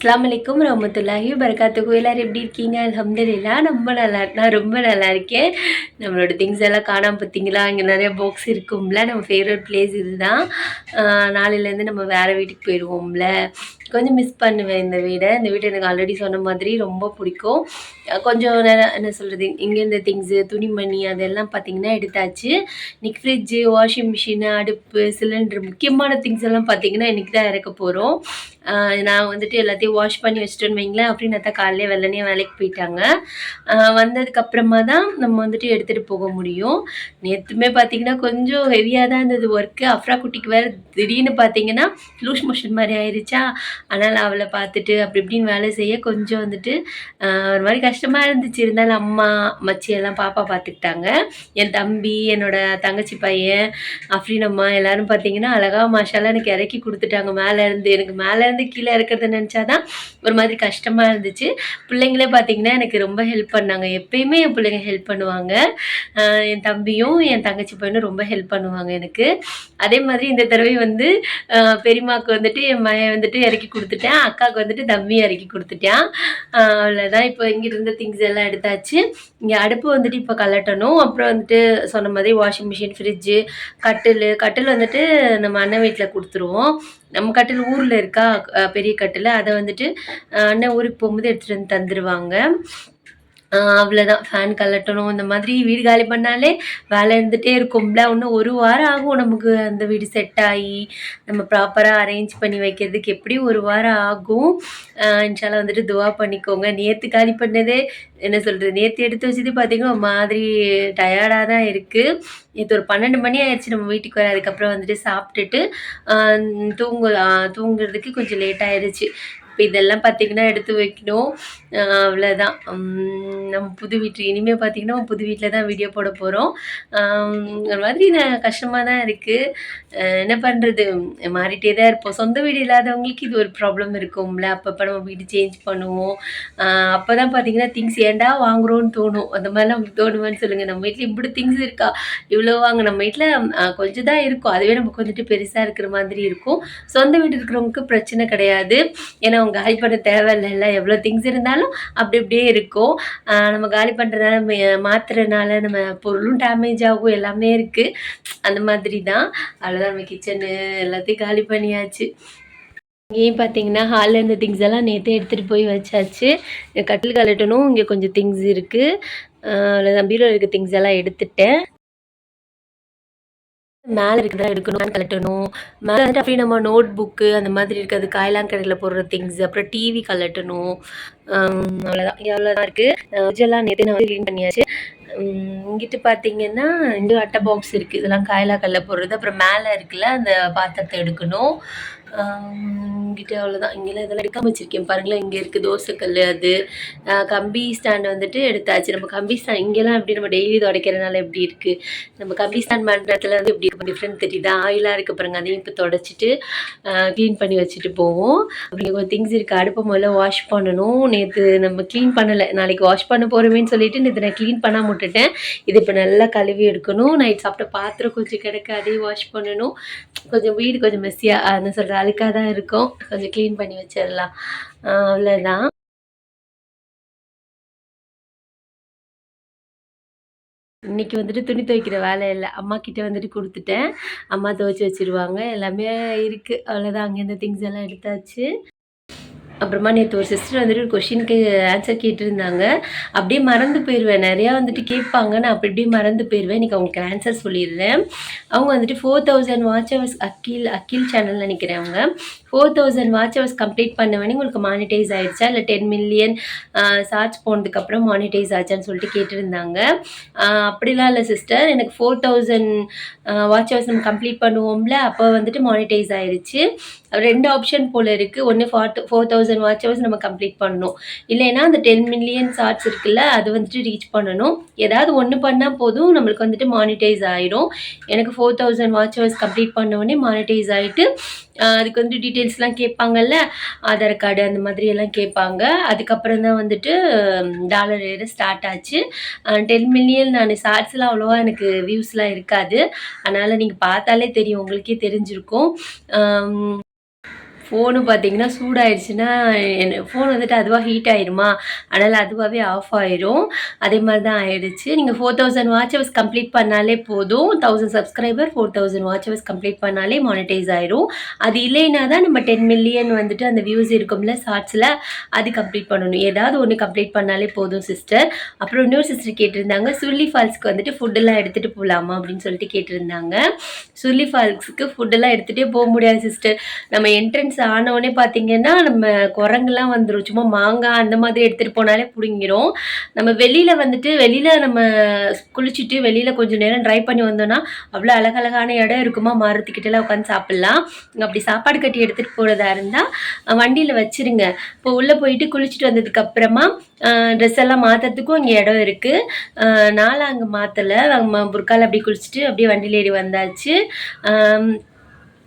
அஸ்லாம் அலைக்கும் ரமத்துல்லாஹி வரகாத்துக்கு எல்லோரும் எப்படி இருக்கீங்க? அலமதுல்லா ரொம்ப நல்லா நான் ரொம்ப நல்லா இருக்கேன். நம்மளோட திங்ஸ் எல்லாம் காணாமல் பார்த்தீங்களா இங்கே நிறைய பாக்ஸ் இருக்கும்ல. நம்ம ஃபேவரட் பிளேஸ் இதுதான். நாளையிலேருந்து நம்ம வேறு வீட்டுக்கு போயிடுவோம்ல. கொஞ்சம் மிஸ் பண்ணுவேன் இந்த வீடை. இந்த வீடு எனக்கு ஆல்ரெடி சொன்ன மாதிரி ரொம்ப பிடிக்கும். கொஞ்சம் நேரம் என்ன சொல்கிறது இங்கே இந்த திங்ஸு துணிமணி அதெல்லாம் பார்த்தீங்கன்னா எடுத்தாச்சு. இன்னைக்கு ஃப்ரிட்ஜு வாஷிங் மிஷின் அடுப்பு சிலிண்டர் முக்கியமான திங்ஸ் எல்லாம் பார்த்தீங்கன்னா இன்றைக்கி தான் இறக்க போகிறோம் நான் வந்துட்டு எல்லாத்தையும் வாஷ் பண்ணி வச்சுட்டேன்னு வைங்களேன். அப்படின்னு தான் காலையிலே வெள்ளனே வேலைக்கு போயிட்டாங்க. வந்ததுக்கப்புறமா தான் நம்ம வந்துட்டு எடுத்துகிட்டு போக முடியும். நேற்றுமே பார்த்தீங்கன்னா கொஞ்சம் ஹெவியாக தான் இருந்தது ஒர்க்கு அஃப்ரா குட்டிக்கு வேறு திடீர்னு பார்த்தீங்கன்னா லூஸ் மோஷன் மாதிரி ஆயிடுச்சா அதனால் அவளை பார்த்துட்டு அப்படி இப்படின்னு வேலை செய்ய கொஞ்சம் வந்துட்டு ஒரு மாதிரி கஷ்டமாக இருந்துச்சு. இருந்தாலும் அம்மா மச்சி எல்லாம் பாப்பா பார்த்துக்கிட்டாங்க. என் தம்பி என்னோட தங்கச்சி பையன் அஃப்ரின் அம்மா எல்லாரும் பார்த்தீங்கன்னா அழகா மாஷாலாம் எனக்கு இறக்கி கொடுத்துட்டாங்க. மேலே இருந்து எனக்கு மேலேருந்து கீழே இறக்கிறத நினச்சாதான் ஒரு மாதிரி கஷ்டமாக இருந்துச்சு. பிள்ளைங்களே பார்த்தீங்கன்னா எனக்கு ரொம்ப ஹெல்ப் பண்ணாங்க. எப்பயுமே என் பிள்ளைங்க ஹெல்ப் பண்ணுவாங்க. என் தம்பியும் என் தங்கச்சி பையனும் ரொம்ப ஹெல்ப் பண்ணுவாங்க எனக்கு. அதே மாதிரி இந்த தடவை வந்து ஆஹ் வந்துட்டு என் மகன் வந்துட்டு இறக்கி கொடுத்துட்டேன். அக்காவுக்கு வந்துட்டு தம்மி இறக்கி கொடுத்துட்டேன். அவ்வளோதான் இப்போ இங்கிட்டு இருந்த திங்ஸ் எல்லாம் எடுத்தாச்சு. இங்கே அடுப்பு வந்துட்டு இப்போ கலட்டணும். அப்புறம் வந்துட்டு சொன்ன மாதிரி வாஷிங் மிஷின் ஃப்ரிட்ஜு கட்டில். கட்டில் வந்துட்டு நம்ம அண்ணன் வீட்டில் கொடுத்துருவோம். நம்ம கட்டில் ஊரில் இருக்கா பெரிய கட்டில். அதை வந்துட்டு அண்ணன் ஊருக்கு போகும்போது எடுத்துகிட்டு வந்து தந்துடுவாங்க அவ்வளோதான் ஃபேன் கலட்டணும் இந்த மாதிரி வீடு காலி பண்ணாலே வேலை இருந்துகிட்டே இருக்கும்ல. இன்னும் ஒரு வாரம் ஆகும் நமக்கு அந்த வீடு செட் ஆகி நம்ம ப்ராப்பராக அரேஞ்ச் பண்ணி வைக்கிறதுக்கு. எப்படியும் ஒரு வாரம் ஆகும்? இன்ஷால்லாம் வந்துட்டு துவா பண்ணிக்கோங்க. நேற்று காலி பண்ணதே என்ன சொல்கிறது நேற்று எடுத்து வச்சது பார்த்திங்கன்னா ஒரு மாதிரி டயர்டாக தான் இருக்குது நேற்று ஒரு பன்னெண்டு மணி ஆயிடுச்சு நம்ம வீட்டுக்கு வர அதுக்கப்புறம் வந்துட்டு சாப்பிட்டுட்டு தூங்கு தூங்குறதுக்கு கொஞ்சம் லேட் ஆயிடுச்சு இப்போ இதெல்லாம் பார்த்திங்கன்னா எடுத்து வைக்கணும். அவ்வளோதான் நம்ம புது வீட்டு இனிமேல் பார்த்திங்கன்னா புது வீட்டில் தான் வீடியோ போட போகிறோம் ஒரு மாதிரி நான் கஷ்டமாக தான் இருக்குது என்ன பண்ணுறது மாறிட்டே தான் இருப்போம். சொந்த வீடு இல்லாதவங்களுக்கு இது ஒரு ப்ராப்ளம் இருக்கும்ல. அப்பப்போ நம்ம வீடு சேஞ்ச் பண்ணுவோம். அப்போ தான் பார்த்தீங்கன்னா திங்ஸ் ஏன்டா வாங்குறோன்னு தோணும். அந்த மாதிரிலாம் உங்களுக்கு தோணுமான்னு சொல்லுங்கள் நம்ம வீட்டில் இப்படி திங்ஸ் இருக்கா? இவ்வளோ வாங்க நம்ம வீட்டில் கொஞ்சம் தான் இருக்கும். அதுவே நமக்கு வந்துட்டு பெருசாக இருக்கிற மாதிரி இருக்கும். சொந்த வீடு இருக்கிறவங்களுக்கு பிரச்சனை கிடையாது. ஏன்னா அவங்க காலி பண்ண தேவையில்லைல்ல. எவ்வளோ திங்ஸ் இருந்தாலும் அப்படி அப்படியே இருக்கும். நம்ம காலி பண்ணுறதுனால மாத்துறதுனால நம்ம பொருளும் டேமேஜ் ஆகும். எல்லாமே இருக்குது அந்த மாதிரி தான் அவ்வளோதான் நம்ம கிச்சனு எல்லாத்தையும் காலி பண்ணியாச்சு. இங்கேயும் பார்த்தீங்கன்னா ஹாலில் இருந்த திங்ஸ் எல்லாம் நேற்றே எடுத்துகிட்டு போய் வச்சாச்சு. கட்டில் கலட்டணும் இங்கே கொஞ்சம் திங்ஸ் இருக்குது அவ்வளோதான் பீரோவில் இருக்க திங்ஸ் எல்லாம் எடுத்துட்டேன். மேலே இருக்கிறதா எடுக்கணும் கலட்டணும் மேலே வந்துட்டு அப்படியே நம்ம நோட் புக்கு அந்த மாதிரி இருக்கிறது காயெல்லாம் கடையில் போடுற திங்ஸ் அப்புறம் டிவி கலட்டணும் ஆம், அவ்வளோதான் எவ்வளோதான் இருக்குது இதெல்லாம் நேற்று நான் வந்து க்ளீன் பண்ணியாச்சு. இங்கிட்டு பார்த்தீங்கன்னா இந்த அட்டை பாக்ஸ் இருக்குது இதெல்லாம் காயெல்லாம் கல்ல போடுறது. அப்புறம் மேலே இருக்குல்ல அந்த பாத்திரத்தை எடுக்கணும். இங்கிட்ட அவ்வளோதான் இங்கெல்லாம் இதெல்லாம் எடுக்காம வச்சுருக்கேன். பாருங்களேன் இங்கே இருக்குது தோசைக்கல் அது. கம்பி ஸ்டாண்ட் வந்துட்டு எடுத்தாச்சு. நம்ம கம்பி ஸ்டாண்ட் இங்கெல்லாம் எப்படி நம்ம டெய்லி துடைக்கிறனால எப்படி இருக்குது நம்ம கம்பி ஸ்டாண்ட் பண்ணுறதுல வந்து எப்படி இருக்கும் டிஃப்ரெண்ட் தெரியுதா? ஆயிலாக இருக்க பாருங்க. அதையும் இப்போ தொடச்சிட்டு க்ளீன் பண்ணி வச்சுட்டு போவோம். அப்படி கொஞ்சம் திங்ஸ் இருக்குது அடுப்பை முதல்ல வாஷ் பண்ணணும். நேற்று நம்ம க்ளீன் பண்ணலை. நாளைக்கு வாஷ் பண்ண போகிறோமேன்னு சொல்லிட்டு நேற்று நான் க்ளீன் பண்ணாம விட்டுட்டேன். இது இப்போ நல்லா கழுவி எடுக்கணும். நைட் சாப்பிட்ட பாத்திரம் கொஞ்சம் கிடக்கு அதையும் வாஷ் பண்ணணும். கொஞ்சம் வீடு கொஞ்சம் மெஸ்ஸியாக என்ன சொல்கிற அழுக்காக தான் இருக்கும். கொஞ்சம் க்ளீன் பண்ணி வச்சிடலாம். அவ்வளோதான் இன்னைக்கு வந்துட்டு துணி துவைக்கிற வேலை இல்லை. அம்மா கிட்ட வந்துட்டு கொடுத்துட்டேன். அம்மா துவைச்சி வச்சிருவாங்க. எல்லாமே இருக்குது அவ்வளோதான் அங்கேருந்து திங்ஸ் எல்லாம் எடுத்தாச்சு. அப்புறமா நேற்று ஒரு சிஸ்டர் வந்துட்டு ஒரு கொஷினுக்கு ஆன்சர் கேட்டிருந்தாங்க. அப்படியே மறந்து போயிடுவேன் நிறையா வந்துட்டு கேட்பாங்க. நான் அப்படி இப்படியே மறந்து போயிடுவேன் இன்றைக்கி அவங்களுக்கு ஆன்சர் சொல்லிடுறேன். அவங்க வந்துட்டு ஃபோர் தௌசண்ட் வாட்ச் ஹவர்ஸ் அக்கில் அக்கில் சேனல் நினைக்கிறேன் அவங்க. Four thousand watch hours complete பண்ணவனே உங்களுக்கு மானிட்டைஸ் ஆயிடுச்சா? இல்லை டென் மில்லியன் சார்ஜ் போனதுக்கப்புறம் மானிட்டைஸ் ஆச்சான்னு சொல்லிட்டு கேட்டிருந்தாங்க. அப்படிலாம் இல்லை சிஸ்டர் எனக்கு ஃபோர் தௌசண்ட் வாட்ச் ஹவர்ஸ் நம்ம கம்ப்ளீட் பண்ணுவோம்ல. அப்போ வந்துட்டு மானிட்டைஸ் ஆயிடுச்சு ரெண்டு ஆப்ஷன் போல் இருக்குது ஒன்று for four thousand watch hours நம்ம கம்ப்ளீட் பண்ணணும். இல்லைன்னா அந்த டென் மில்லியன் சார்ட்ஸ் இருக்குல்ல அது வந்துட்டு ரீச் பண்ணணும். ஏதாவது ஒன்று பண்ணால் போதும் நம்மளுக்கு வந்துட்டு மானிட்டைஸ் ஆயிரும் எனக்கு four thousand watch hours complete பண்ண உடனே மானிட்டைஸ் ஆகிட்டு அதுக்கு வந்துட்டு டீட்டெயில்ஸ்லாம் கேட்பாங்கல்ல ஆதார் கார்டு அந்த மாதிரி எல்லாம் கேட்பாங்க. அதுக்கப்புறம் தான் வந்துட்டு டாலர் ஏற ஸ்டார்ட் ஆச்சு. டென் மில்லியன் நான் சார்ட்ஸ்லாம் அவ்வளோவா எனக்கு வியூஸ்லாம் இருக்காது. அதனால் நீங்கள் பார்த்தாலே தெரியும் உங்களுக்கே தெரிஞ்சிருக்கும். ஃபோனு பார்த்தீங்கன்னா சூடாயிடுச்சுன்னா ஃபோன் வந்துட்டு அதுவாக ஹீட் ஆயிருமா? அதனால் அதுவாகவே ஆஃப் ஆயிரும். அதே மாதிரி தான் ஆயிடுச்சு. நீங்கள் four thousand watch hours complete பண்ணாலே போதும். Thousand subscriber four thousand watch hours complete பண்ணாலே மானிட்டைஸ் ஆயிரும். அது இல்லைன்னா தான் நம்ம டென் மில்லியன் வந்துட்டு அந்த வியூஸ் இருக்கும்ல ஷார்ட்ஸில் அது கம்ப்ளீட் பண்ணணும். ஏதாவது ஒன்று கம்ப்ளீட் பண்ணாலே போதும் சிஸ்டர் அப்புறம் இன்னொரு சிஸ்டர் கேட்டிருந்தாங்க சுர்லி ஃபால்ஸ்க்கு வந்துட்டு ஃபுட்டெல்லாம் எடுத்துகிட்டு போகலாமா அப்படின்னு சொல்லிட்டு கேட்டிருந்தாங்க. சுர்லி ஃபால்ஸ்க்கு ஃபுட்டெல்லாம் எடுத்துகிட்டே போக முடியாது சிஸ்டர் நம்ம என்ட்ரன்ஸ் ஆனவுடனே பார்த்தீங்கன்னா நம்ம குரங்குலாம் வந்துடும் சும்மா மாங்காய் அந்த மாதிரி எடுத்துகிட்டு போனாலே பிடுங்கிரும். நம்ம வெளியில் வந்துட்டு வெளியில் நம்ம குளிச்சுட்டு வெளியில் கொஞ்சம் நேரம் ட்ரை பண்ணி வந்தோம்னா அவ்வளோ அழகழகான இடம் இருக்குமா? மரத்துக்கிட்டலாம் உட்காந்து சாப்பிட்லாம். அப்படி சாப்பாடு கட்டி எடுத்துகிட்டு போகிறதா இருந்தால் வண்டியில் வச்சிருங்க. இப்போ உள்ளே போயிட்டு குளிச்சுட்டு வந்ததுக்கப்புறமா ட்ரெஸ் எல்லாம் மாற்றுறதுக்கும் இங்கே இடம் இருக்குது நானும் அங்கே மாற்றலை நம்ம புர்கால அப்படி குளிச்சுட்டு அப்படியே வண்டியில் ஏறி வந்தாச்சு.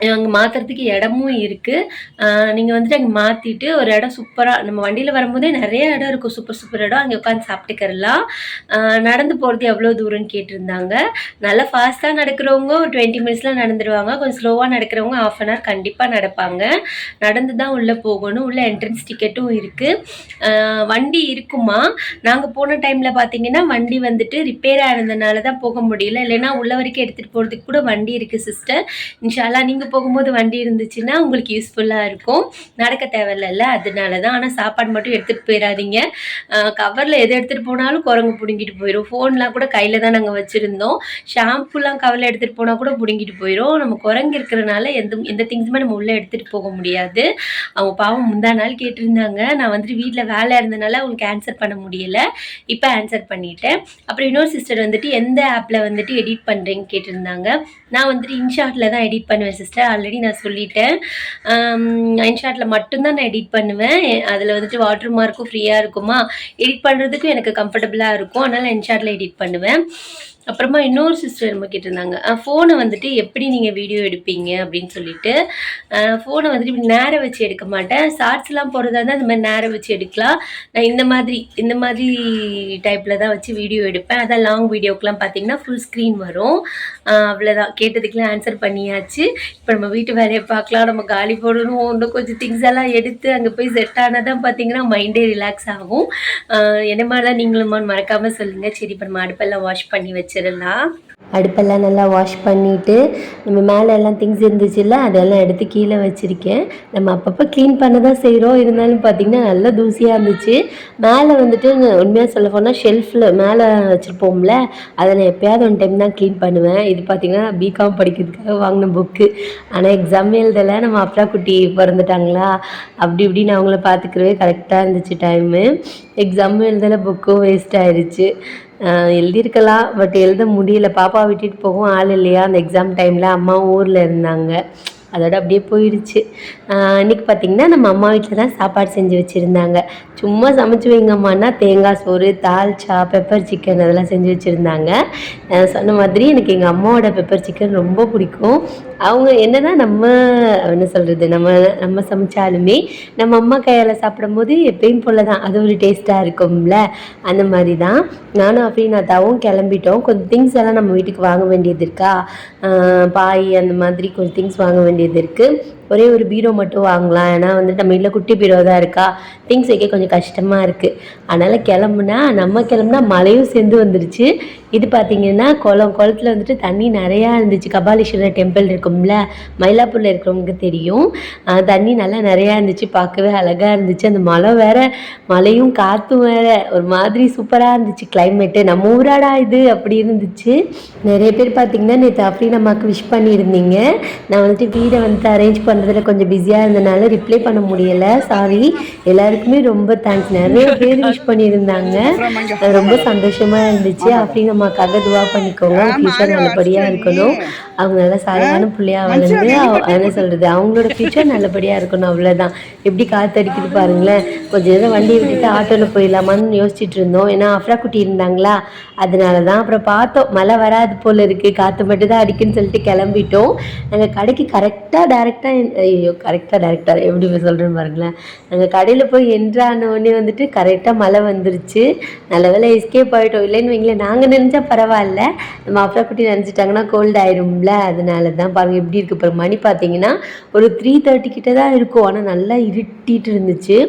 அங்கே மாற்றுறதுக்கு இடமும் இருக்குது நீங்கள் வந்துட்டு அங்கே மாற்றிட்டு ஒரு இடம் சூப்பராக நம்ம வண்டியில் வரும்போதே நிறைய இடம் இருக்கும். சூப்பர் சூப்பர் இடம். அங்கே உட்காந்து சாப்பிட்டுக்கரலாம் நடந்து போகிறது எவ்வளோ தூரம்னு கேட்டிருந்தாங்க. நல்லா ஃபாஸ்ட்டாக நடக்கிறவங்க ஒரு டுவெண்ட்டி மினிட்ஸில் நடந்துருவாங்க. கொஞ்சம் ஸ்லோவாக நடக்கிறவங்க ஆஃப் அன் ஹவர் கண்டிப்பாக நடப்பாங்க. நடந்து தான் உள்ளே போகணும். உள்ளே என்ட்ரன்ஸ் டிக்கெட்டும் இருக்குது வண்டி இருக்குமா? நாங்கள் போன டைமில் பார்த்தீங்கன்னா வண்டி வந்துட்டு ரிப்பேர் ஆனதுனால தான் போக முடியல. இல்லைன்னா உள்ள வரைக்கும் எடுத்துகிட்டு போகிறதுக்கு கூட வண்டி இருக்குது சிஸ்டர் இன்ஷால்லா நீங்கள் போகும்போது வண்டி இருந்துச்சுன்னா உங்களுக்கு யூஸ்ஃபுல்லாக இருக்கும். நடக்க தேவையில்ல அதனால தான் ஆனால் சாப்பாடு மட்டும் எடுத்துகிட்டு போயிடாதீங்க கவரில் எது எடுத்துகிட்டு போனாலும் குரங்கு பிடுங்கிட்டு போயிடும் ஃபோன்லாம் கூட கையில் தான் நாங்கள் வச்சுருந்தோம். ஷாம்புலாம் கவரில் எடுத்துகிட்டு போனால் கூட பிடுங்கிட்டு போயிடும் நம்ம குரங்கு இருக்கிறனால எந்த எந்த திங்ஸுமே நம்ம உள்ளே எடுத்துகிட்டு போக முடியாது. அவங்க பாவம் முந்தா நாள் கேட்டிருந்தாங்க. நான் வந்துட்டு வீட்டில் வேலை இருந்தனால அவங்களுக்கு ஆன்சர் பண்ண முடியல. இப்போ ஆன்சர் பண்ணிட்டேன். அப்புறம் இன்னொரு சிஸ்டர் வந்துட்டு எந்த ஆப்பில் வந்துட்டு எடிட் பண்ணுறேன்னு கேட்டிருந்தாங்க. நான் வந்துட்டு இன்ஷாட்டில் தான் எடிட் பண்ணுவேன் சிஸ்டர் ஆல்ரெடி நான் சொல்லிட்டேன். இன்ஷாட்டில் மட்டும்தான் நான் எடிட் பண்ணுவேன். அதில் வந்துட்டு வாட்டர் மார்க்கும் ஃப்ரீயாக இருக்குமா? எடிட் பண்ணுறதுக்கும் எனக்கு கம்ஃபர்டபுளாக இருக்கும். அதனால் நான் இன்ஷாட்டில் எடிட் பண்ணுவேன். அப்புறமா இன்னொரு சிஸ்டர் நம்ம கேட்டிருந்தாங்க ஃபோனை வந்துட்டு எப்படி நீங்கள் வீடியோ எடுப்பீங்க? அப்படின்னு சொல்லிட்டு ஃபோனை வந்துட்டு இப்படி நேரம் வச்சு எடுக்க மாட்டேன். ஷார்ட்ஸ்லாம் போடுறதா இருந்தால் இந்த மாதிரி நேரம் வச்சு எடுக்கலாம். நான் இந்த மாதிரி இந்த மாதிரி டைப்பில் தான் வச்சு வீடியோ எடுப்பேன். அதான் லாங் வீடியோக்கெலாம் பார்த்தீங்கன்னா ஃபுல் ஸ்க்ரீன் வரும். அவ்வளோதான் கேட்டதுக்கெலாம் ஆன்சர் பண்ணியாச்சு. இப்போ நம்ம வீட்டு வேலையை பார்க்கலாம். நம்ம காலி போடணும். இன்னும் கொஞ்சம் திங்ஸ் எல்லாம் எடுத்து அங்கே போய் செட் ஆனால் தான் பார்த்தீங்கன்னா மைண்டே ரிலாக்ஸ் ஆகும். என்ன மாதிரி தான் நீங்களும் மறக்காமல் சொல்லுங்கள் சரி இப்போ நம்ம அடுப்பெல்லாம் வாஷ் பண்ணி வச்சிடலாம். அடுப்பெல்லாம் நல்லா வாஷ் பண்ணிவிட்டு நம்ம மேலே எல்லாம் திங்ஸ் இருந்துச்சுல்ல அதெல்லாம் எடுத்து கீழே வச்சுருக்கேன். நம்ம அப்பப்போ க்ளீன் பண்ண தான் செய்கிறோம் இருந்தாலும் பார்த்திங்கன்னா நல்லா தூசியாக இருந்துச்சு. மேலே வந்துட்டு உண்மையாக சொல்ல போனால் ஷெல்ஃபில் மேலே வச்சுருப்போம்ல அதை நான் எப்போயாவது ஒன் டைம் தான் க்ளீன் பண்ணுவேன். இது பார்த்திங்கன்னா பிகாம் படிக்கிறதுக்காக வாங்கின புக்கு ஆனால் எக்ஸாம் எழுதலை. நம்ம அப்பா குட்டி பிறந்துட்டாங்களா? அப்படி இப்படி நான் அவங்கள பார்த்துக்கிறவே கரெக்டாக இருந்துச்சு டைமு எக்ஸாமும் எழுதலை புக்கும் வேஸ்ட் ஆயிடுச்சு எழுதியிருக்கலாம் பட் எழுத முடியல. பாப்பா விட்டுட்டு போகவும் ஆள் இல்லையா? அந்த எக்ஸாம் டைமில் அம்மா ஊரில் இருந்தாங்க. அதோட அப்படியே போயிடுச்சு. இன்றைக்கி பார்த்திங்கன்னா பார்த்தீங்கன்னா நம்ம அம்மா வீட்டில் தான் சாப்பாடு செஞ்சு வச்சுருந்தாங்க. சும்மா சமைச்சு வைங்கம்மான்னா தேங்காய் சோறு தால்ச்சா பெப்பர் சிக்கன் அதெல்லாம் செஞ்சு வச்சுருந்தாங்க. சொன்ன மாதிரி எனக்கு எங்கள் அம்மாவோட பெப்பர் சிக்கன் ரொம்ப பிடிக்கும். அவங்க என்ன தான் நம்ம என்ன சொல்கிறது நம்ம நம்ம சமைச்சாலுமே நம்ம அம்மா கையால் சாப்பிடும்போது எப்பயும் போல தான் அது ஒரு டேஸ்ட்டாக இருக்கும்ல. அந்த மாதிரி தான் நானும் அப்படின்னாத்தாவும் கிளம்பிட்டோம். கொஞ்சம் திங்ஸ் எல்லாம் நம்ம வீட்டுக்கு வாங்க வேண்டியது இருக்கா? பாய் அந்த மாதிரி கொஞ்சம் திங்ஸ் வாங்க வேண்டியது இருக்குது ஒரே ஒரு பீரோ மட்டும் வாங்கலாம். ஏன்னா வந்து நம்ம இல்லை குட்டி பீரோ தான் இருக்கா. திங்ஸ் வைக்க கொஞ்சம் கஷ்டமாக இருக்குது அதனால் கிளம்புனா நம்ம கிளம்புனா மழையும் சேர்ந்து வந்துருச்சு. இது பார்த்திங்கன்னா குளம் குளத்துல வந்துட்டு தண்ணி நிறையா இருந்துச்சு. கபாலீஸ்வரர் டெம்பிள் இருக்கும்ல மயிலாப்பூரில் இருக்கிறவங்களுக்கு தெரியும். தண்ணி நல்லா நிறையா இருந்துச்சு. பார்க்கவே அழகாக இருந்துச்சு. அந்த மழை வேற மழையும் காற்றும் வேற. ஒரு மாதிரி சூப்பராக இருந்துச்சு கிளைமேட்டு நம்ம ஊராடா இது? அப்படி இருந்துச்சு. நிறைய பேர் பார்த்திங்கன்னா நேற்று அஃப்ரீன் அம்மாவுக்கு விஷ் பண்ணியிருந்தீங்க. நான் வந்துட்டு வீடை வந்துட்டு அரேஞ்ச் பண்ணுறதுல கொஞ்சம் பிஸியாக இருந்தனால ரிப்ளை பண்ண முடியலை. சாரி எல்லாருக்குமே ரொம்ப தேங்க்ஸ் நிறைய பேர் விஷ் பண்ணியிருந்தாங்க. ரொம்ப சந்தோஷமாக இருந்துச்சு. அஃப்ரீன் அம்மாக்காக துவா பண்ணிக்கோங்க. ஃபியூச்சர் நல்லபடியாக இருக்கணும். அவங்க நல்லா சாலையான பிள்ளையா வளர்ந்து என்ன சொல்கிறது அவங்களோட ஃபியூச்சர் நல்லபடியாக இருக்கணும். அவ்வளோதான் எப்படி காற்றடிக்குது பாருங்களேன். கொஞ்ச நேரம் வண்டியை விட்டுட்டு ஆட்டோவில் போயிடலாமான்னு யோசிச்சுட்டு இருந்தோம். ஏன்னா அஃப்ரா குட்டி இருந்தாங்களா? அதனால தான் அப்புறம் பார்த்தோம். மழை வராது போல் இருக்குது காற்று மட்டும் தான் அடிக்குன்னு சொல்லிட்டு கிளம்பிட்டோம். நாங்கள் கடைக்கு கரெக்டாக டேரெக்டாக ஐயோ கரெக்டாக டேரக்டர் எப்படி சொல்கிறேன்னு பாருங்களேன். நாங்கள் கடையில் போய் என்ட்ரான உடனே வந்துட்டு கரெக்டாக மழை வந்துருச்சு. நல்ல வேலை எஸ்கேப் ஆகிட்டோம் இல்லைன்னு வைங்களேன் நாங்கள் நினச்சா பரவாயில்ல. நம்ம அஃப்ரா குட்டி நினச்சிட்டாங்கன்னா கோல்டு ஆயிரும்ல. அதனால தான் பாருங்கள் எப்படி இருக்குது இப்போ மணி பார்த்தீங்கன்னா ஒரு த்ரீ தேர்ட்டி கிட்ட தான் இருக்கும். ஆனால் நல்லா இருட்டிட்டு இருந்துச்சு.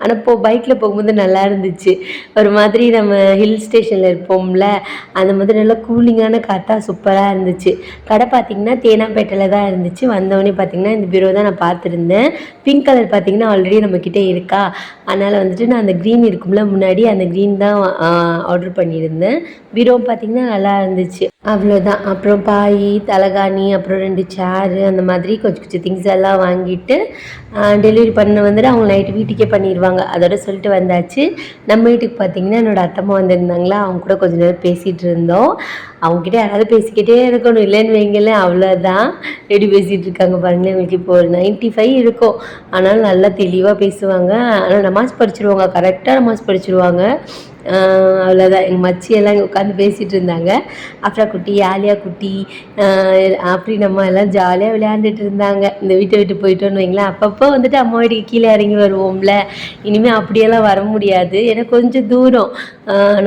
ஆனால் இப்போது பைக்கில் போகும்போது நல்லா இருந்துச்சு. ஒரு மாதிரி நம்ம ஹில் ஸ்டேஷனில் இருப்போம்ல அந்த மாதிரி நல்லா கூலிங்கான காற்றா சூப்பராக இருந்துச்சு. கடை பார்த்திங்கன்னா தேனாம்பேட்டையில் தான் இருந்துச்சு. வந்தவொடனே பார்த்திங்கன்னா இந்த பீரோ தான் நான் பார்த்துருந்தேன். பிங்க் கலர் பார்த்திங்கன்னா ஆல்ரெடி நம்மக்கிட்ட இருக்கா? அதனால் வந்துட்டு நான் அந்த க்ரீன் இருக்கும்ல முன்னாடி அந்த க்ரீன் தான் ஆர்டர் பண்ணியிருந்தேன். பீரோ பார்த்திங்கன்னா நல்லா இருந்துச்சு. அவ்வளோதான் அப்புறம் பாய் தலகாணி அப்புறம் ரெண்டு சேரு அந்த மாதிரி கொஞ்சம் கொஞ்சம் திங்ஸ் எல்லாம் வாங்கிட்டு டெலிவரி பண்ண வந்துட்டு அவங்க நைட்டு வீட்டுக்கே பண்ணிடுவாங்க அதோட சொல்லிட்டு வந்தாச்சு. நம்ம வீட்டுக்கு பார்த்தீங்கன்னா என்னோடய அத்தம்மா வந்திருந்தாங்களா அவங்க கூட கொஞ்ச நேரம் பேசிகிட்டு இருந்தோம். அவங்ககிட்ட யாராவது பேசிக்கிட்டே இருக்கணும் இல்லைன்னு வைங்களேன் அவ்வளோதான் எப்படி பேசிகிட்டு இருக்காங்க பாருங்களேன் எங்களுக்கு இப்போ ஒரு நைன்ட்டி ஃபைவ் இருக்கும். ஆனாலும் நல்லா தெளிவாக பேசுவாங்க. ஆனால் நமாஸ் படிச்சிருவாங்க. கரெக்டாக நமாஸ் படிச்சிருவாங்க. அவ்வளோதான் எங்கள் மச்சி எல்லாம் இங்கே உட்காந்து பேசிகிட்டு இருந்தாங்க. அப்ரா குட்டி ஆலியா குட்டி அப்படி நம்ம எல்லாம் ஜாலியாக விளையாண்டுட்டு இருந்தாங்க. இந்த வீட்டை விட்டு போயிட்டோன்னு வைங்களேன். அப்பப்போ வந்துட்டு அம்மா வீட்டுக்கு கீழே இறங்கி வருவோம்ல. இனிமேல் அப்படியெல்லாம் வர முடியாது. ஏன்னா கொஞ்சம் தூரம்.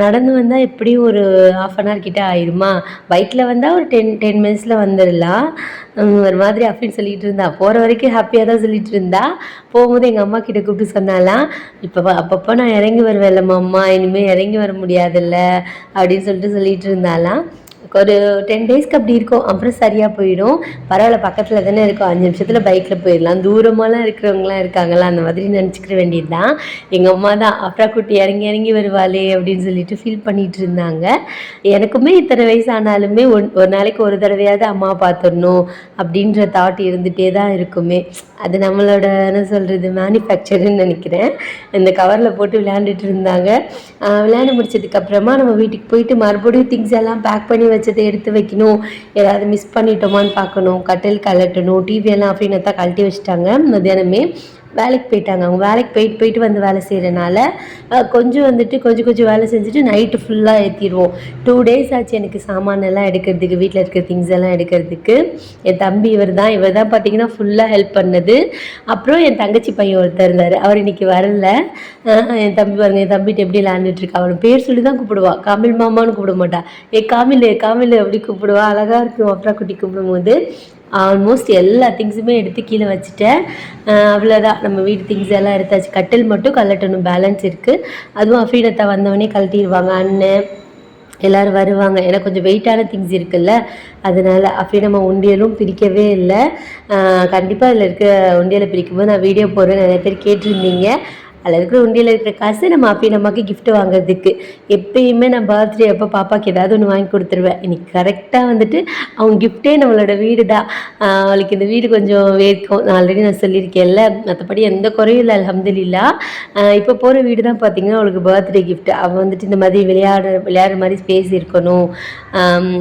நடந்து வந்தால் எப்படியும் ஒரு ஆஃப் அன் ஹவர் கிட்டே ஆயிடுமா பைக்கில் வந்தால் ஒரு டென் டென் மினிட்ஸில் வந்துடலாம் ஒரு மாதிரி அப்படின்னு சொல்லிட்டு இருந்தா. போகிற வரைக்கும் ஹாப்பியாக தான் சொல்லிட்டு இருந்தா. போகும்போது எங்கள் அம்மா கிட்ட கூப்பிட்டு சொன்னாலாம் இப்போ அப்பப்போ நான் இறங்கி வருவேன் இல்லைம்மா அம்மா இனிமேல் இறங்கி வர முடியாதுல்ல அப்படின்னு சொல்லிட்டு சொல்லிட்டு இருந்தாலாம். ஒரு டென் டேஸ்க்கு அப்படி இருக்கும். அப்புறம் சரியாக போயிடும். பரவாயில்ல பக்கத்தில் தானே இருக்கும். அஞ்சு நிமிஷத்தில் பைக்கில் போயிடலாம். தூரமாலாம் இருக்கிறவங்களாம் இருக்காங்களா அந்த மாதிரி நினச்சிக்கிற வேண்டியது தான் எங்கள் அம்மா தான் அப்புறம் குட்டி இறங்கி இறங்கி வருவாளே அப்படின்னு சொல்லிட்டு ஃபீல் பண்ணிகிட்டு இருந்தாங்க. எனக்குமே இத்தனை வயசு ஆனாலுமே ஒன் ஒரு நாளைக்கு ஒரு தடவையாவது அம்மா பார்த்துடணும் அப்படின்ற தாட் இருந்துகிட்டே தான் இருக்குமே. அது நம்மளோட என்ன சொல்கிறது மேனுஃபேக்சர்னு நினைக்கிறேன். இந்த கவரில் போட்டு விளையாண்டுட்டு இருந்தாங்க. விளையாண்டு முடிச்சதுக்கப்புறமா நம்ம வீட்டுக்கு போயிட்டு மறுபடியும் திங்ஸ் எல்லாம் பேக் பண்ணி வச்சு வச்சதை எடுத்து வைக்கணும். ஏதாவது மிஸ் பண்ணிட்டோமான்னு பார்க்கணும். கட்டில் கலட்டணும். டிவி எல்லாம் அப்படின்னு தான் கழட்டி வச்சுட்டாங்க. மத்தியானமே வேலைக்கு போயிட்டாங்க. அவங்க வேலைக்கு போயிட்டு போயிட்டு வந்து வேலை செய்கிறனால கொஞ்சம் வந்துட்டு கொஞ்சம் கொஞ்சம் வேலை செஞ்சுட்டு நைட்டு ஃபுல்லாக ஏற்றிடுவோம் டூ டேஸ் ஆச்சு எனக்கு சாமான் எல்லாம் எடுக்கிறதுக்கு வீட்டில் இருக்கிற திங்ஸ் எல்லாம் எடுக்கிறதுக்கு. என் தம்பி இவர் தான் இவர் தான் பார்த்தீங்கன்னா ஃபுல்லாக ஹெல்ப் பண்ணது. அப்புறம் என் தங்கச்சி பையன் ஒருத்தர் இருந்தார். அவர் இன்றைக்கி வரல. என் தம்பி பாருங்க என் தம்பிட்டு எப்படி விளாண்டுட்டுருக்கா அவனை பேர் சொல்லி தான் கூப்பிடுவா. காமில் மாமான்னு கூப்பிட மாட்டா. ஏ காமில் காமில் எப்படி கூப்பிடுவா. அழகாக இருக்கும். அப்புறம் குட்டி கூப்பிடும்போது. ஆல்மோஸ்ட் எல்லா திங்ஸுமே எடுத்து கீழே வச்சுட்டேன். அவ்வளோதான் நம்ம வீட்டு திங்ஸ் எல்லாம் எடுத்தாச்சு. கட்டில் மட்டும் கலட்டணும் பேலன்ஸ் இருக்குது அதுவும் அஃபீனத்தை வந்தவொடனே கழட்டிடுவாங்க. அண்ணன் எல்லோரும் வருவாங்க. ஏன்னா கொஞ்சம் வெயிட்டான திங்ஸ் இருக்குல்ல. அதனால் அப்படி நம்ம உண்டியலும் பிரிக்கவே இல்லை. கண்டிப்பாக அதில் இருக்க உண்டியலை பிரிக்கும்போது நான் வீடியோ போடுறேன் நிறைய பேர் கேட்டிருந்தீங்க. அதில் இருக்கிற உண்டியில் இருக்கிற காசு நம்ம அப்பி நமக்கு கிஃப்ட் வாங்குறதுக்கு. எப்பயுமே நான் பர்த்டே அப்போ பாப்பாவுக்கு ஏதாவது ஒன்று வாங்கி கொடுத்துருவேன். இன்னைக்கு கரெக்டாக வந்துட்டு அவங்க கிஃப்டே நம்மளோட வீடு தான் அவளுக்கு இந்த வீடு கொஞ்சம் வேர்க்கும். நான் ஆல்ரெடி நான் சொல்லியிருக்கேன்ல மற்றபடி எந்த குறையும் இல்லை அலமதுல்லா இப்போ போகிற வீடு தான் பார்த்தீங்கன்னா அவளுக்கு பர்த்டே கிஃப்ட் அவள் வந்துட்டு இந்த மாதிரி விளையாடுற விளையாடுற மாதிரி ஸ்பேஸ் இருக்கணும்.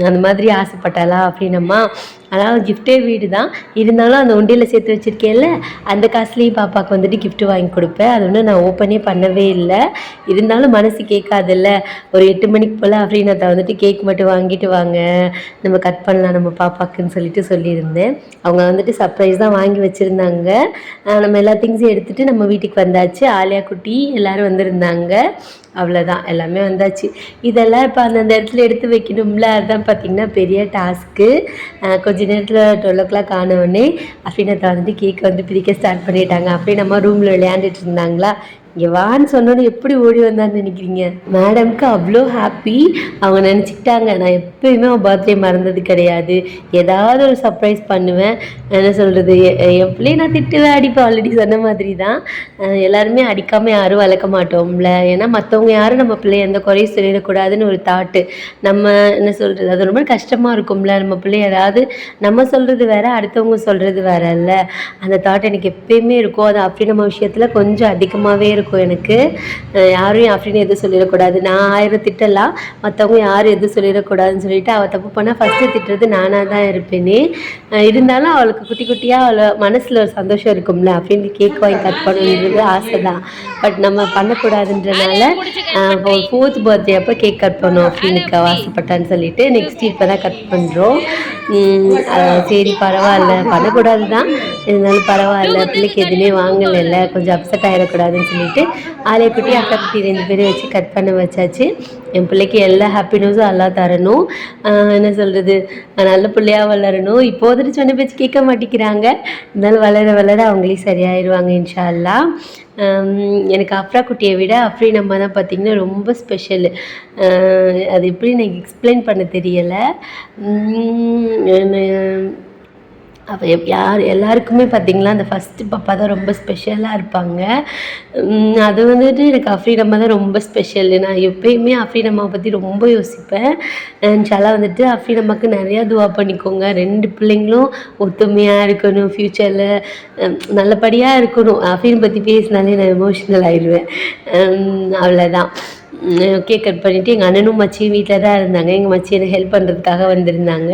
அந்த மாதிரி ஆசைப்பட்டாளா அப்படின்னம்மா அதாவது கிஃப்டே வீடு தான் இருந்தாலும் அந்த உண்டியில் சேர்த்து வச்சுருக்கேன்ல அந்த காசுலேயும் பாப்பாவுக்கு வந்துட்டு கிஃப்ட் வாங்கி கொடுப்பேன். அது ஒன்றும் நான் ஓப்பனே பண்ணவே இல்லை. இருந்தாலும் மனசு கேட்காதில்ல. ஒரு எட்டு மணிக்கு போல் அஃப்ரீனாத்தை வந்துட்டு கேக் மட்டும் வாங்கிட்டு வாங்க. நம்ம கட் பண்ணலாம் நம்ம பாப்பாக்குன்னு சொல்லிட்டு சொல்லியிருந்தேன். அவங்க வந்துட்டு சர்ப்ரைஸ் தான் வாங்கி வச்சுருந்தாங்க. நம்ம எல்லா திங்ஸையும் எடுத்துகிட்டு நம்ம வீட்டுக்கு வந்தாச்சு. ஆலியா குட்டி எல்லோரும் வந்திருந்தாங்க. அவ்வளோதான் எல்லாமே வந்தாச்சு. இதெல்லாம் இப்போ அந்தந்த இடத்துல எடுத்து வைக்கணும்ல அதுதான் பார்த்திங்கன்னா பெரிய டாஸ்க்கு கொஞ்ச நேரத்தில் டுவெல் ஓ கிளாக் ஆனவுடனே அஃபினத்தை வந்துட்டு கேக் வந்து பிரிக்க ஸ்டார்ட் பண்ணிட்டாங்க. அப்படியே நம்ம ரூமில் விளையாண்டுட்டு இருந்தாங்களா? இங்கே வான்னு சொன்னோன்னு எப்படி ஓடி வந்தான்னு நினைக்கிறீங்க? மேடம்க்கு அவ்வளோ ஹாப்பி அவங்க நினச்சிக்கிட்டாங்க நான் எப்பயுமே அவன் பர்த்டே மறந்தது கிடையாது. ஏதாவது ஒரு சர்ப்ரைஸ் பண்ணுவேன். என்ன சொல்கிறது என் பிள்ளைய நான் திட்டுவேன் அடிப்பேன் ஆல்ரெடி சொன்ன மாதிரி தான் எல்லாருமே அடிக்காமல் யாரும் வளர்க்க மாட்டோம்ல. ஏன்னா மற்றவங்க யாரும் நம்ம பிள்ளைய எந்த குறையும் சொல்லிடக்கூடாதுன்னு ஒரு தாட்டு நம்ம என்ன சொல்கிறது அது ரொம்ப கஷ்டமாக இருக்கும்ல. நம்ம பிள்ளை ஏதாவது நம்ம சொல்கிறது வேற அடுத்தவங்க சொல்கிறது வேற இல்லை அந்த தாட் எனக்கு எப்பயுமே இருக்கும். அது அப்படி நம்ம விஷயத்தில் கொஞ்சம் அதிகமாகவே இருக்கும். இருக்கும் எனக்கு. யாரும் அப்படின்னு எதுவும் சொல்லிடக்கூடாது. நான் ஆயிரம் திட்டலாம் மற்றவங்க யாரும் எதுவும் சொல்லிடக்கூடாதுன்னு சொல்லிட்டு அவள் தப்பு பண்ணால் ஃபஸ்ட்டு திட்டுறது நானாக தான் இருப்பேனே. இருந்தாலும் அவளுக்கு குட்டி குட்டியாக அவளை மனசில் ஒரு சந்தோஷம் இருக்கும்ல. அப்படின்னு கேக் வாங்கி கட் பண்ணணுன்றது ஆசை தான் பட் நம்ம பண்ணக்கூடாதுன்றனால ஃபோர்த் பர்த்டே அப்போ கேக் கட் பண்ணோம் அப்படின்னு ஆசைப்பட்டான்னு சொல்லிட்டு நெக்ஸ்ட் இப்போ தான் கட் பண்ணுறோம் சரி பரவாயில்ல. பண்ணக்கூடாது தான் இருந்தாலும் பரவாயில்ல. பிள்ளைக்கு எதுவுமே வாங்கலைல்ல. கொஞ்சம் அப்செட் ஆகிடக்கூடாதுன்னு சொல்லிட்டு. ஆலய குட்டி அக்கா குட்டி ரெண்டு பேரும் வச்சு கட் பண்ண வச்சாச்சு. என் பிள்ளைக்கு எல்லா ஹாப்பினஸும் எல்லாம் தரணும். என்ன சொல்கிறது நல்ல பிள்ளையாக வளரணும். இப்போ வந்துட்டு சொன்ன பேச்சு கேட்க மாட்டேங்கிறாங்க. இருந்தாலும் வளர வளர அவங்களே சரியாயிருவாங்க இன்ஷா அல்லாஹ் எனக்கு அஃப்ரா குட்டியை விட அஃப்ரி நம்ம தான் பார்த்திங்கன்னா ரொம்ப ஸ்பெஷல் அது எப்படி எனக்கு எக்ஸ்பிளைன் பண்ண தெரியலை. அப்போ யார் எல்லாருக்குமே பார்த்திங்களா அந்த ஃபஸ்ட்டு பாப்பா தான் ரொம்ப ஸ்பெஷலாக இருப்பாங்க. அது வந்துட்டு எனக்கு அஃப்ரீடம்மா தான் ரொம்ப ஸ்பெஷல் நான் எப்பயுமே அஃப்ரீடம்மாவை பற்றி ரொம்ப யோசிப்பேன். இன்ஷால்லா வந்துட்டு அஃப்ரீடம்மாக்கு நிறையா துவா பண்ணிக்கோங்க. ரெண்டு பிள்ளைங்களும் ஒத்துமையாக இருக்கணும் ஃப்யூச்சரில் நல்லபடியாக இருக்கணும். அஃப்ரீன் பற்றி பேசினாலே நான் எமோஷ்னல் ஆயிடுவேன். அவ்வளோதான் கேக் கட் பண்ணிவிட்டு எங்கள் அண்ணனும் மச்சியும் வீட்டில் தான் இருந்தாங்க. எங்கள் மச்சி எனக்கு ஹெல்ப் பண்ணுறதுக்காக வந்திருந்தாங்க.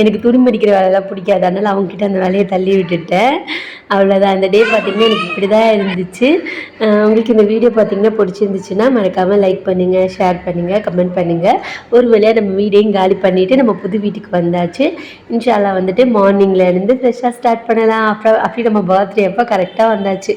எனக்கு துணி மடிக்கிற வேலைலாம் பிடிக்காது. அதனால் அவங்கக்கிட்ட அந்த வேலையை தள்ளி விட்டுட்டேன். அவ்வளோதான் அந்த டே பார்த்திங்கன்னா எனக்கு இப்படி தான் இருந்துச்சு உங்களுக்கு இந்த வீடியோ பார்த்திங்கன்னா பிடிச்சிருந்துச்சுன்னா மறக்காமல் லைக் பண்ணுங்கள் ஷேர் பண்ணுங்கள் கமெண்ட் பண்ணுங்கள் ஒரு வேலையாக நம்ம வீடையும் காலி பண்ணிவிட்டு நம்ம புது வீட்டுக்கு வந்தாச்சு. இன்ஷால்லாம் வந்துட்டு மார்னிங்கில் இருந்து ஃப்ரெஷ்ஷாக ஸ்டார்ட் பண்ணலாம். அப்புறம் அப்படி நம்ம பர்த்டே அப்போ கரெக்டாக வந்தாச்சு.